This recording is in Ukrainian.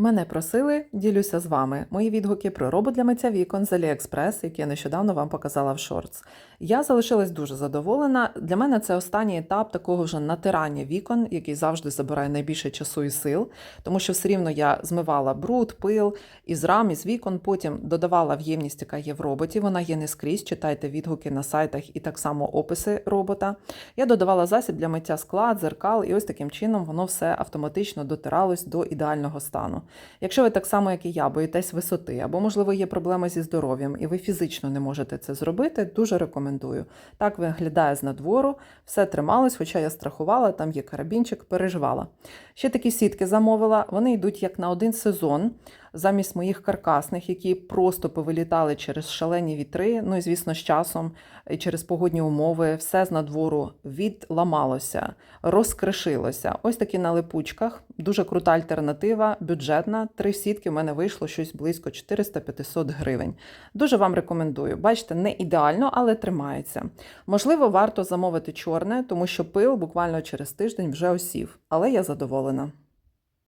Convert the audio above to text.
Мене просили, ділюся з вами. Мої відгуки про робот для миття вікон з AliExpress, який я нещодавно вам показала в шортс. Я залишилась дуже задоволена. Для мене це останній етап такого вже натирання вікон, який завжди забирає найбільше часу і сил, тому що все рівно я змивала бруд, пил із рам, із вікон, потім додавала в ємність, яка є в роботі. Вона є не скрізь. Читайте відгуки на сайтах і так само описи робота. Я додавала засіб для миття скла, дзеркал, і ось таким чином воно все автоматично дотиралось до ідеального стану. Якщо ви так само, як і я, боїтесь висоти, або, можливо, є проблеми зі здоров'ям, і ви фізично не можете це зробити, дуже рекомендую. Так виглядає з надвору, все трималось, хоча я страхувала, там є карабінчик, переживала. Ще такі сітки замовила, вони йдуть як на один сезон. Замість моїх каркасних, які просто повилітали через шалені вітри. Ну і звісно, з часом і через погодні умови, все з надвору відламалося, розкришилося. Ось такі на липучках. Дуже крута альтернатива, бюджетна. Три сітки в мене вийшло щось близько 400-500 гривень. Дуже вам рекомендую. Бачите, не ідеально, але тримається. Можливо, варто замовити чорне, тому що пил буквально через тиждень вже осів, але я задоволена.